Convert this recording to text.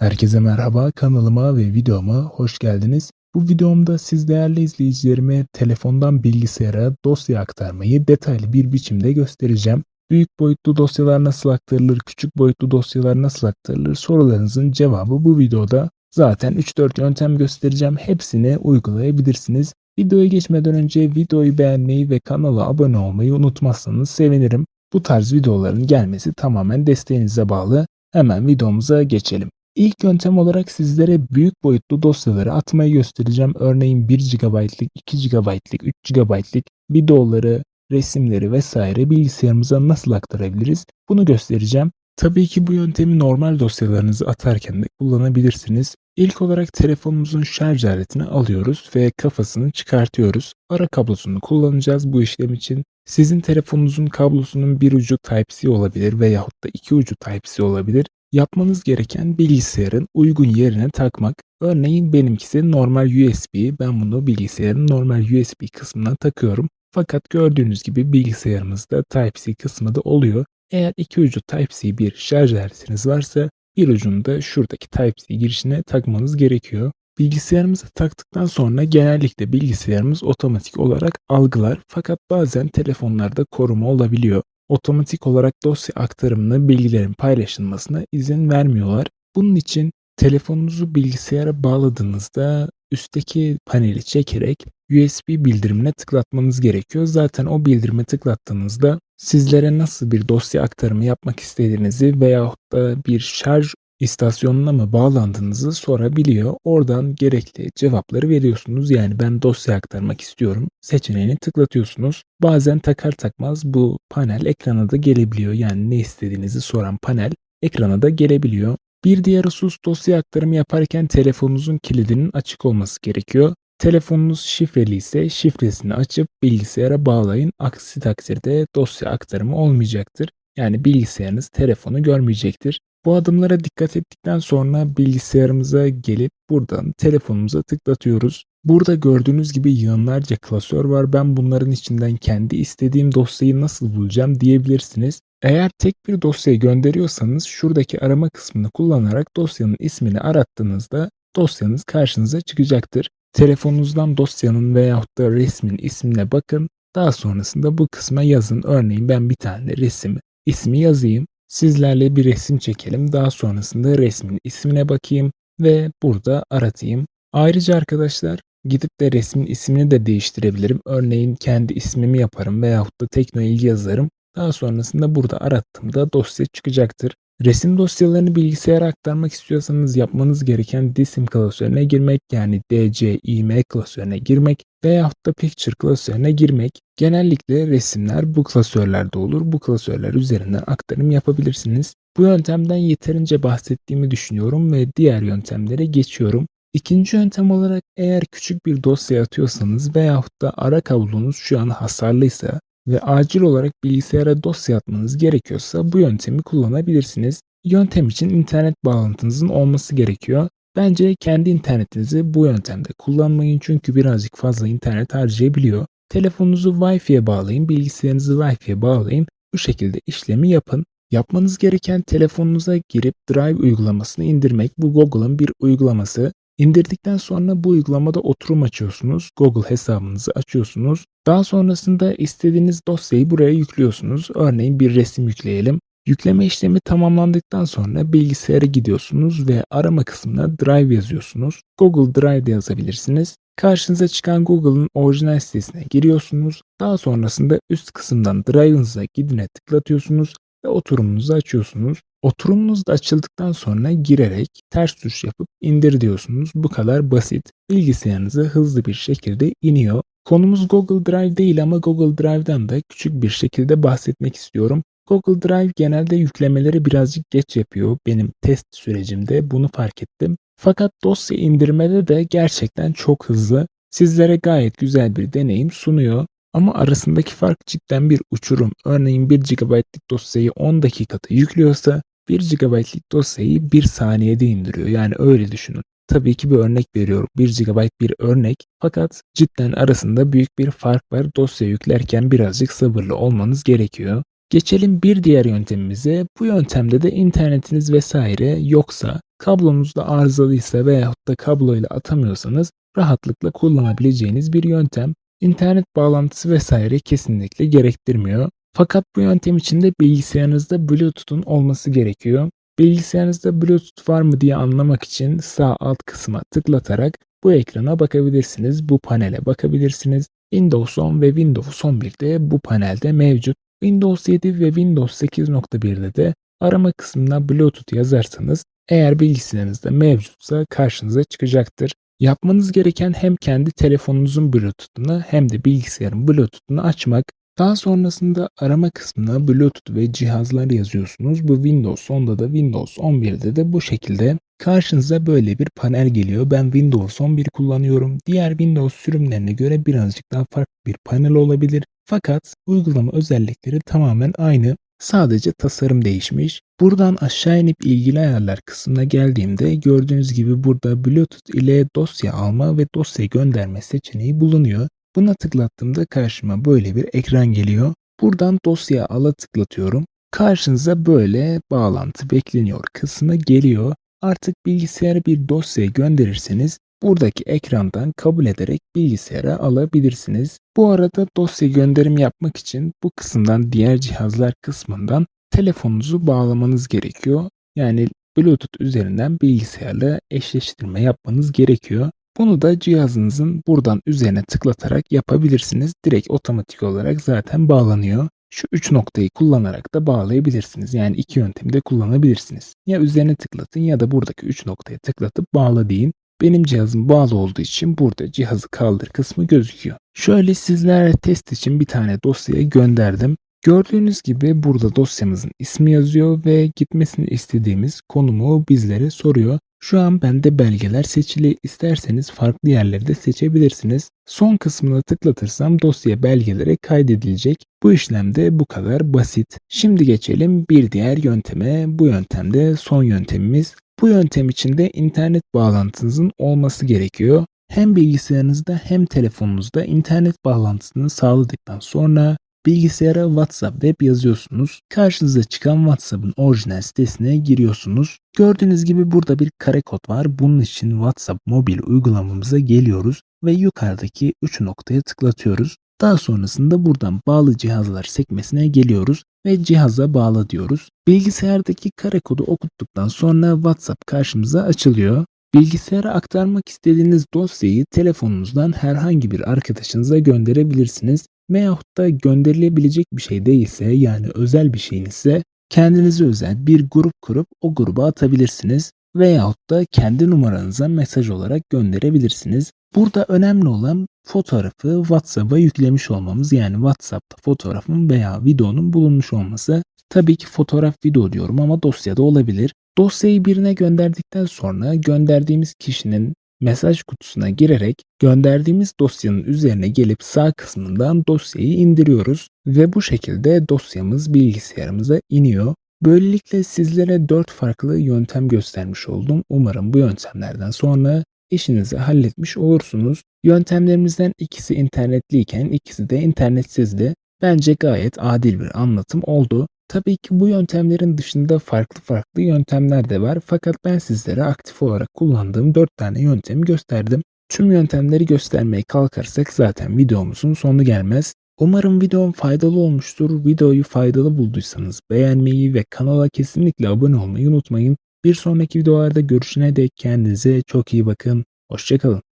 Herkese merhaba, kanalıma ve videoma hoş geldiniz. Bu videomda siz değerli izleyicilerime telefondan bilgisayara dosya aktarmayı detaylı bir biçimde göstereceğim. Büyük boyutlu dosyalar nasıl aktarılır, küçük boyutlu dosyalar nasıl aktarılır sorularınızın cevabı bu videoda. Zaten 3-4 yöntem göstereceğim. Hepsini uygulayabilirsiniz. Videoya geçmeden önce videoyu beğenmeyi ve kanala abone olmayı unutmazsanız sevinirim. Bu tarz videoların gelmesi tamamen desteğinize bağlı. Hemen videomuza geçelim. İlk yöntem olarak sizlere büyük boyutlu dosyaları atmayı göstereceğim. Örneğin 1 GB'lık, 2 GB'lık, 3 GB'lık videoları, resimleri vesaire bilgisayarımıza nasıl aktarabiliriz? Bunu göstereceğim. Tabii ki bu yöntemi normal dosyalarınızı atarken de kullanabilirsiniz. İlk olarak telefonumuzun şarj aletini alıyoruz ve kafasını çıkartıyoruz. Ara kablosunu kullanacağız bu işlem için. Sizin telefonunuzun kablosunun bir ucu Type-C olabilir veyahut da iki ucu Type-C olabilir. Yapmanız gereken bilgisayarın uygun yerine takmak. Örneğin benimkisi normal USB. Ben bunu bilgisayarın normal USB kısmına takıyorum. Fakat gördüğünüz gibi bilgisayarımızda Type-C kısmı da oluyor. Eğer iki ucu Type-C bir şarj aletiniz varsa bir ucunu da şuradaki Type-C girişine takmanız gerekiyor. Bilgisayarımıza taktıktan sonra genellikle bilgisayarımız otomatik olarak algılar fakat bazen telefonlarda koruma olabiliyor otomatik olarak dosya aktarımını, bilgilerin paylaşılmasına izin vermiyorlar. Bunun için telefonunuzu bilgisayara bağladığınızda üstteki paneli çekerek USB bildirimine tıklatmanız gerekiyor. Zaten o bildirime tıklattığınızda sizlere nasıl bir dosya aktarımı yapmak istediğinizi veyahut da bir şarj istasyonuna mı bağlandığınızı sorabiliyor. Oradan gerekli cevapları veriyorsunuz. Yani ben dosya aktarmak istiyorum seçeneğini tıklatıyorsunuz. Bazen takar takmaz bu panel ekrana da gelebiliyor. Yani ne istediğinizi soran panel ekrana da gelebiliyor. Bir diğer husus dosya aktarımı yaparken telefonunuzun kilidinin açık olması gerekiyor. Telefonunuz şifreli ise şifresini açıp bilgisayara bağlayın. Aksi takdirde dosya aktarımı olmayacaktır. Yani bilgisayarınız telefonu görmeyecektir. Bu adımlara dikkat ettikten sonra bilgisayarımıza gelip buradan telefonumuza tıklatıyoruz. Burada gördüğünüz gibi yığınlarca klasör var. Ben bunların içinden kendi istediğim dosyayı nasıl bulacağım diyebilirsiniz. Eğer tek bir dosyayı gönderiyorsanız şuradaki arama kısmını kullanarak dosyanın ismini arattığınızda dosyanız karşınıza çıkacaktır. Telefonunuzdan dosyanın veyahut da resmin ismine bakın. Daha sonrasında bu kısma yazın. Örneğin ben bir tane resim ismi yazayım. Sizlerle bir resim çekelim. Daha sonrasında resmin ismine bakayım ve burada aratayım. Ayrıca arkadaşlar gidip de resmin ismini de değiştirebilirim. Örneğin kendi ismimi yaparım veyahut da tekno ilgi yazarım. Daha sonrasında burada arattığımda dosya çıkacaktır. Resim dosyalarını bilgisayara aktarmak istiyorsanız yapmanız gereken DSIM klasörüne girmek yani DCIM klasörüne girmek veyahut da Picture klasörüne girmek. Genellikle resimler bu klasörlerde olur. Bu klasörler üzerinden aktarım yapabilirsiniz. Bu yöntemden yeterince bahsettiğimi düşünüyorum ve diğer yöntemlere geçiyorum. İkinci yöntem olarak eğer küçük bir dosya atıyorsanız veyahut da ara kablonuz şu an hasarlıysa ve acil olarak bilgisayara dosya atmanız gerekiyorsa bu yöntemi kullanabilirsiniz. Yöntem için internet bağlantınızın olması gerekiyor. Bence kendi internetinizi bu yöntemde kullanmayın çünkü birazcık fazla internet harcayabiliyor. Telefonunuzu Wi-Fi'ye bağlayın, bilgisayarınızı Wi-Fi'ye bağlayın. Bu şekilde işlemi yapın. Yapmanız gereken telefonunuza girip Drive uygulamasını indirmek. Bu Google'ın bir uygulaması. İndirdikten sonra bu uygulamada oturum açıyorsunuz. Google hesabınızı açıyorsunuz. Daha sonrasında istediğiniz dosyayı buraya yüklüyorsunuz. Örneğin bir resim yükleyelim. Yükleme işlemi tamamlandıktan sonra bilgisayara gidiyorsunuz ve arama kısmına Drive yazıyorsunuz. Google Drive'de yazabilirsiniz. Karşınıza çıkan Google'ın orijinal sitesine giriyorsunuz. Daha sonrasında üst kısımdan Drive'ınıza gidine tıklatıyorsunuz ve oturumunuzu açıyorsunuz. Oturumunuz da açıldıktan sonra girerek ters tuş yapıp indir diyorsunuz. Bu kadar basit. Bilgisayarınıza hızlı bir şekilde iniyor. Konumuz Google Drive değil ama Google Drive'dan da küçük bir şekilde bahsetmek istiyorum. Google Drive genelde yüklemeleri birazcık geç yapıyor. Benim test sürecimde bunu fark ettim. Fakat dosya indirmede de gerçekten çok hızlı. Sizlere gayet güzel bir deneyim sunuyor. Ama arasındaki fark cidden bir uçurum. Örneğin 1 GB'lik dosyayı 10 dakikada yüklüyorsa 1 GB'lik dosyayı 1 saniyede indiriyor. Yani öyle düşünün. Tabii ki bir örnek veriyorum. 1 GB bir örnek fakat cidden arasında büyük bir fark var. Dosya yüklerken birazcık sabırlı olmanız gerekiyor. Geçelim bir diğer yöntemimize. Bu yöntemde de internetiniz vesaire yoksa kablonuz da arızalıysa veyahut da kabloyla atamıyorsanız rahatlıkla kullanabileceğiniz bir yöntem. İnternet bağlantısı vesaire kesinlikle gerektirmiyor. Fakat bu yöntem için de bilgisayarınızda Bluetooth'un olması gerekiyor. Bilgisayarınızda Bluetooth var mı diye anlamak için sağ alt kısma tıklatarak bu ekrana bakabilirsiniz. Bu panele bakabilirsiniz. Windows 10 ve Windows 11'de bu panelde mevcut. Windows 7 ve Windows 8.1'de de arama kısmına Bluetooth yazarsanız eğer bilgisayarınızda mevcutsa karşınıza çıkacaktır. Yapmanız gereken hem kendi telefonunuzun Bluetooth'unu hem de bilgisayarın Bluetooth'unu açmak. Daha sonrasında arama kısmına Bluetooth ve cihazlar yazıyorsunuz. Bu Windows 10'da da Windows 11'de de bu şekilde karşınıza böyle bir panel geliyor. Ben Windows 11 kullanıyorum. Diğer Windows sürümlerine göre birazcık daha farklı bir panel olabilir. Fakat uygulama özellikleri tamamen aynı. Sadece tasarım değişmiş. Buradan aşağı inip ilgili ayarlar kısmına geldiğimde gördüğünüz gibi burada Bluetooth ile dosya alma ve dosya gönderme seçeneği bulunuyor. Buna tıklattığımda karşıma böyle bir ekran geliyor. Buradan dosya ala tıklatıyorum. Karşınıza böyle bağlantı bekleniyor kısmı geliyor. Artık bilgisayara bir dosya gönderirseniz buradaki ekrandan kabul ederek bilgisayara alabilirsiniz. Bu arada dosya gönderim yapmak için bu kısımdan diğer cihazlar kısmından telefonunuzu bağlamanız gerekiyor. Yani Bluetooth üzerinden bilgisayarla eşleştirme yapmanız gerekiyor. Bunu da cihazınızın buradan üzerine tıklatarak yapabilirsiniz. Direkt otomatik olarak zaten bağlanıyor. Şu üç noktayı kullanarak da bağlayabilirsiniz. Yani iki yöntemi de kullanabilirsiniz. Ya üzerine tıklatın ya da buradaki üç noktaya tıklatıp bağla deyin. Benim cihazım bağlı olduğu için burada cihazı kaldır kısmı gözüküyor. Şöyle sizlere test için bir tane dosyaya gönderdim. Gördüğünüz gibi burada dosyamızın ismi yazıyor ve gitmesini istediğimiz konumu bizlere soruyor. Şu an bende belgeler seçili. İsterseniz farklı yerleri de seçebilirsiniz. Son kısmına tıklatırsam dosya belgelere kaydedilecek. Bu işlemde bu kadar basit. Şimdi geçelim bir diğer yönteme. Bu yöntemde son yöntemimiz. Bu yöntem için de internet bağlantınızın olması gerekiyor. Hem bilgisayarınızda hem telefonunuzda internet bağlantısını sağladıktan sonra bilgisayara WhatsApp web yazıyorsunuz. Karşınıza çıkan WhatsApp'ın orijinal sitesine giriyorsunuz. Gördüğünüz gibi burada bir kare kod var. Bunun için WhatsApp mobil uygulamamıza geliyoruz ve yukarıdaki 3 noktaya tıklatıyoruz. Daha sonrasında buradan bağlı cihazlar sekmesine geliyoruz ve cihaza bağla diyoruz. Bilgisayardaki kare kodu okuttuktan sonra WhatsApp karşımıza açılıyor. Bilgisayara aktarmak istediğiniz dosyayı telefonunuzdan herhangi bir arkadaşınıza gönderebilirsiniz. Veyahut da gönderilebilecek bir şey değilse yani özel bir şeyinizse kendinize özel bir grup kurup o gruba atabilirsiniz. Veyahut da kendi numaranıza mesaj olarak gönderebilirsiniz. Burada önemli olan fotoğrafı WhatsApp'a yüklemiş olmamız yani WhatsApp'ta fotoğrafın veya videonun bulunmuş olması. Tabii ki fotoğraf video diyorum ama dosyada olabilir. Dosyayı birine gönderdikten sonra gönderdiğimiz kişinin mesaj kutusuna girerek gönderdiğimiz dosyanın üzerine gelip sağ kısmından dosyayı indiriyoruz ve bu şekilde dosyamız bilgisayarımıza iniyor. Böylelikle sizlere 4 farklı yöntem göstermiş oldum. Umarım bu yöntemlerden sonra işinizi halletmiş olursunuz. Yöntemlerimizden ikisi internetliyken ikisi de internetsizdi. Bence gayet adil bir anlatım oldu. Tabii ki bu yöntemlerin dışında farklı farklı yöntemler de var fakat ben sizlere aktif olarak kullandığım 4 tane yöntemi gösterdim. Tüm yöntemleri göstermeye kalkarsak zaten videomuzun sonu gelmez. Umarım videom faydalı olmuştur. Videoyu faydalı bulduysanız beğenmeyi ve kanala kesinlikle abone olmayı unutmayın. Bir sonraki videolarda görüşene dek kendinize çok iyi bakın. Hoşçakalın.